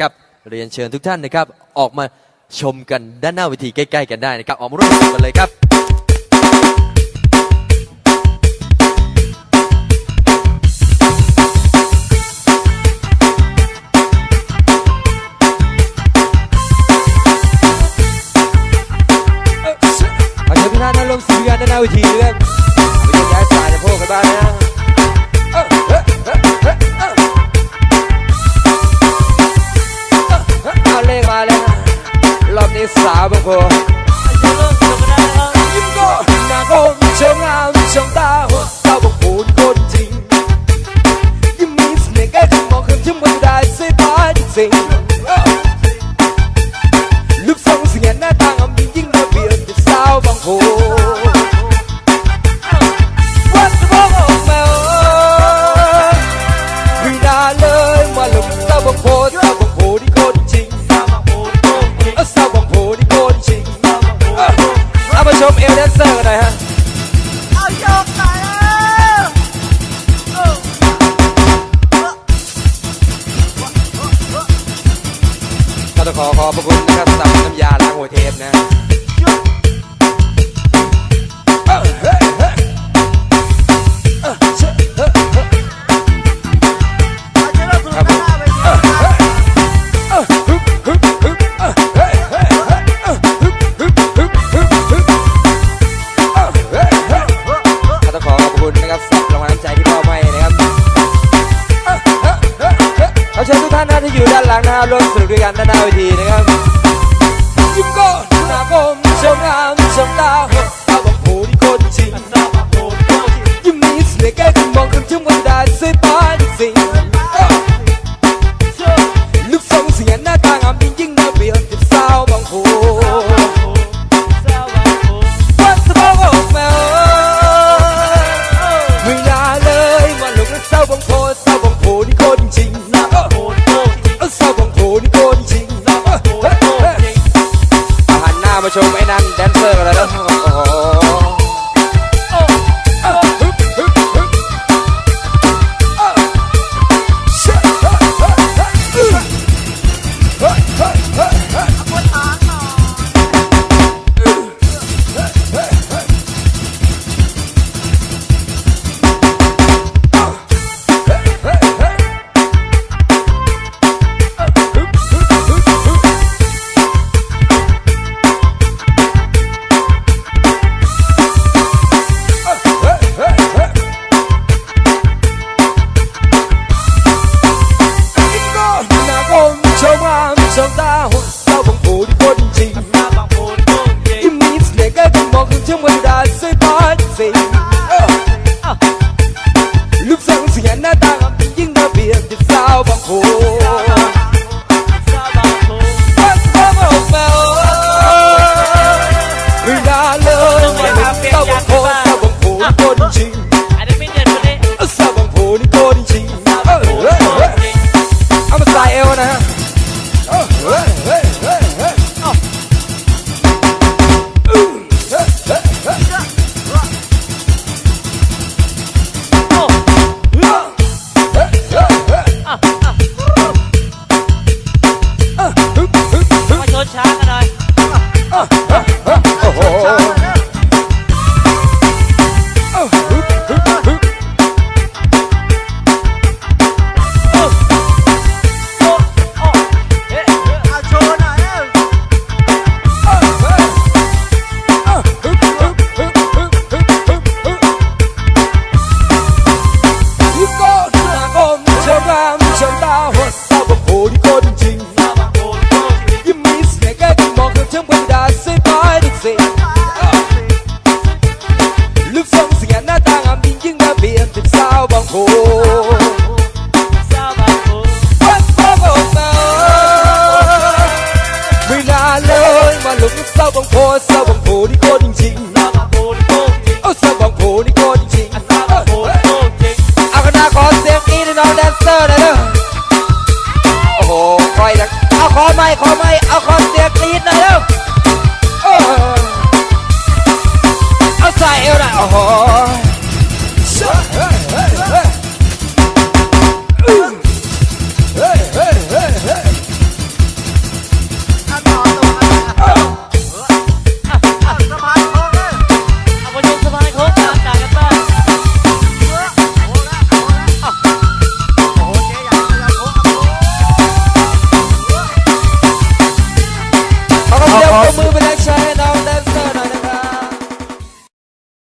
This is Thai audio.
ครับเรียนเชิญทุกท่านนะครับ ออกมาชมกันด้านหน้าเวทีใกล้ ๆ กันได้นะครับ ออกมาร่วมกันเลยครับเอาเชิญทุกท่านนั่งรวมเสียงกันด้านหน้าเวทีด้วยไม่ต้องย้ายสายจะพูดกันบ้างนะ รอบนี้สาวบางคนยิ้มก็หน้คมเชิงงามเชิงตาหัวสาวบางคนคนจริงยิ้มมีเสน่ห์ก้มองขึ้นยิ้มก็ได้สายจริง ขอขอบพระคุณนะครับสำหรับน้ำยาล้างหัวเทปนะ ด้านหลังนะครับร่วมสนุกด้วยกันด้านหน้าเวทีนะครับยุคก่อนหน้าผมชมงามชมตาเอาบอกโหดีคนจริง 上大學收放我的軍情，要面子嚟嘅同學要將我哋大衰不死。lúc sáng sinh nhắn đã ta gặp những đặc biệt thì sao bằng hồ program chúng ta hoặc sao bằng phố đi cô đình trình Give me sẽ ghét mọi người trong quanh đã sẽ phải được gì Lúc sống sẽ ngắn đã ta ngắm nhưng đã biển tìm sao bằng phố Mình là lớn mà lúc sau bằng phố sao bằng heart